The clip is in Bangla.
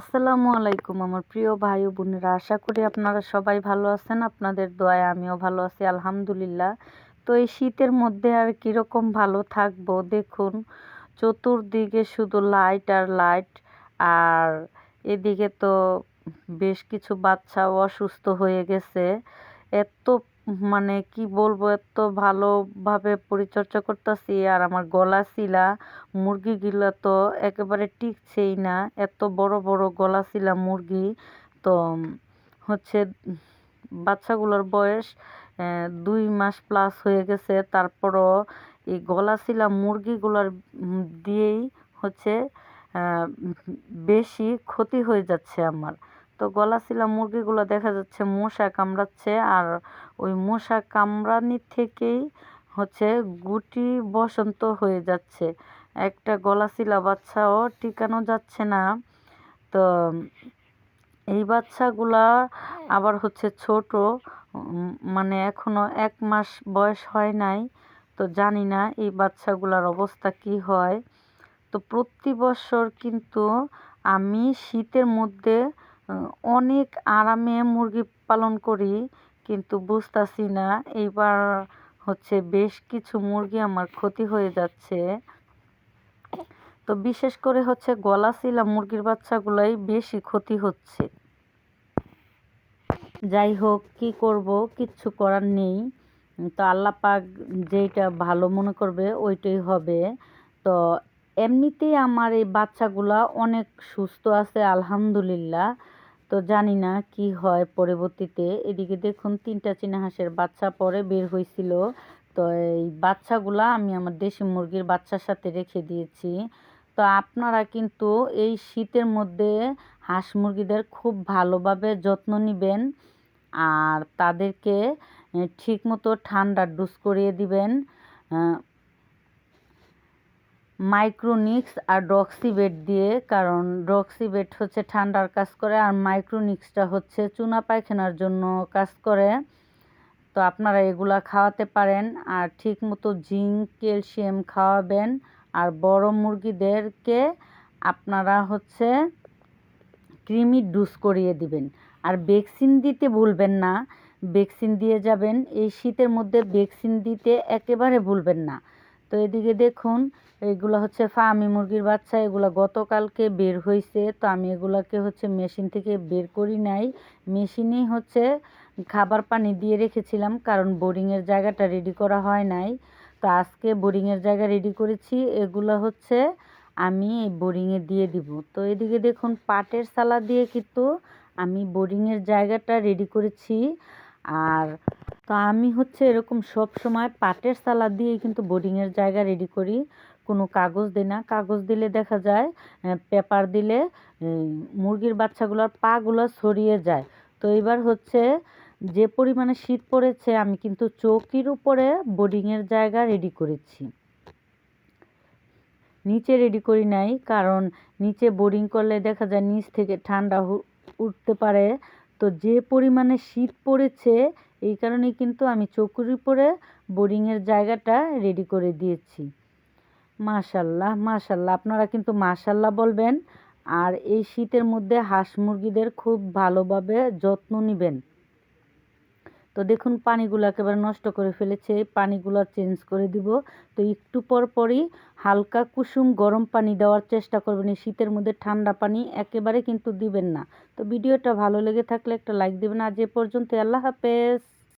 আসসালামু আলাইকুম, আমার প্রিয় ভাই ও বোনেরা। আশা করি আপনারা সবাই ভালো আছেন, আপনাদের দোয়ায় আমিও ভালো আছি, আলহামদুলিল্লাহ। তো এই শীতের মধ্যে আর কীরকম ভালো থাকব? দেখুন, চতুর্দিকে শুধু লাইট আর লাইট আর এদিকে তো বেশ কিছু বাচ্চাও অসুস্থ হয়ে গেছে। এত মানে কি বলব এত ভালোভাবে পরিচর্যা করতেছি আর আমার গলা শিলা মুরগিগুলো তো একেবারে টিকছেই না এত বড় বড় গলা শিলা মুরগি। তো হচ্ছে বাচ্চাগুলোর বয়স দুই মাস প্লাস হয়ে গেছে, তারপরও এই গলা শিলা মুরগিগুলোর দিয়েই হচ্ছে বেশি ক্ষতি হয়ে যাচ্ছে আমার। তো গলা শিলা মুরগিগুলো দেখা যাচ্ছে মশা কামড়াচ্ছে আর ওই মশা কামড়ানি থেকেই হচ্ছে গুটি বসন্ত হয়ে যাচ্ছে। একটা গলা শিলা বাচ্চাও টিকানো যাচ্ছে না। তো এই বাচ্চাগুলা আবার হচ্ছে ছোট মানে এখনও এক মাস বয়স হয় নাই, তো জানি না এই বাচ্চাগুলার অবস্থা কি হয়। তো প্রতি বছর কিন্তু আমি শীতের মধ্যে অনেক আরামে মুরগি পালন করি, কিন্তু বুঝতেছি না। এইবার হচ্ছে বেশ কিছু মুরগি আমার ক্ষতি হয়ে যাচ্ছে। তো বিশেষ করে হচ্ছে গলা শিলা মুরগির বাচ্চাগুলাই বেশি ক্ষতি হচ্ছে। যাই হোক, কি করব? কিচ্ছু করার নেই। তো আল্লাহ পাক যেটা ভালো মনে করবে, ওইটাই হবে। তো এমনিতেই আমার এই বাচ্চাগুলা অনেক সুস্থ আছে, আলহামদুলিল্লাহ। তো জানি না কি হয় পরবর্তীতে। এদিকে দেখুন, তিনটা চীনা হাঁসের বাচ্চা পরে বের হয়েছিল তো এই বাচ্চাগুলা আমি আমার দেশি মুরগির বাচ্চার সাথে রেখে দিয়েছি। তো আপনারা কিন্তু এই শীতের মধ্যে হাঁস মুরগিদের খুব ভালোভাবে যত্ন নেবেন আর তাদেরকে ঠিকমতো ঠান্ডার ডুস করিয়ে দিবেন। মাইক্রোনিক্স আর ডক্সিবেট দিয়ে, কারণ ডক্সিবেট হচ্ছে ঠান্ডার কাজ করে আর মাইক্রোনিক্সটা হচ্ছে চুনা পায়খানার জন্য কাজ করে। তো আপনারা এগুলা খাওয়াতে পারেন আর ঠিক মতো জিঙ্ক, ক্যালসিয়াম খাওয়াবেন। আর বড় মুরগিদেরকে আপনারা হচ্ছে কৃমি ডুস করিয়ে দিবেন। আর ভ্যাকসিন দিতে ভুলবেন না, ভ্যাকসিন দিয়ে যাবেন। এই শীতের মধ্যে ভ্যাকসিন দিতে একেবারে ভুলবেন না। তো এদিকে দেখুন, এগুলো হচ্ছে ফার্মি মুরগির বাচ্চা, এগুলো গতকালকে বের হয়েছে তো আমি এগুলাকে হচ্ছে মেশিন থেকে বের করি নাই। মেশিনেই হচ্ছে খাবার পানি দিয়ে রেখেছিলাম, কারণ বোরিংয়ের জায়গাটা রেডি করা হয় নাই। তো আজকে বোরিংয়ের জায়গা রেডি করেছি, এগুলো হচ্ছে আমি এই বোরিংয়ে দিয়ে দিব। তো এদিকে দেখুন, পাটের সালা দিয়ে কিন্তু আমি বোরিংয়ের জায়গাটা রেডি করেছি। আর তো আমি হচ্ছে এরকম সব সময় পাটের সালাদ দিয়েই কিন্তু বোর্ডিংয়ের জায়গা রেডি করি। কোনো কাগজ দিই না। কাগজ দিলে দেখা যায় পেপার দিলে মুরগির বাচ্চাগুলোর পাগুলো ছড়িয়ে যায়। তো এবার হচ্ছে যে পরিমাণে শীত পড়েছে, আমি কিন্তু চৌকির উপরে বোর্ডিংয়ের জায়গা রেডি করেছি। নিচে রেডি করি নাই, কারণ নিচে বোরিং করলে দেখা যায় নিচ থেকে ঠান্ডা উঠতে পারে। তো যে পরিমাণে শীত পড়েছে এই কারণেই কিন্তু আমি চৌকির উপরে বোরিংয়ের জায়গাটা রেডি করে দিয়েছি। মাশাল্লাহ মাশাল্লাহ। আপনারা কিন্তু মাশাল্লাহ বলবেন। আর এই শীতের মধ্যে হাঁস মুরগিদের খুব ভালোভাবে যত্ন নেবেন। তো দেখুন, পানিগুলো একেবারে নষ্ট করে ফেলেছে। পানিগুলো চেঞ্জ করে দিব। তো একটু পর পরই হালকা কুসুম গরম পানি দেওয়ার চেষ্টা করবেন। এই শীতের মধ্যে ঠান্ডা পানি একেবারে কিন্তু দিবেন না। তো ভিডিওটা ভালো লেগে থাকলে একটা লাইক দেবেন। আজ এ পর্যন্ত আল্লাহ হাফেজ।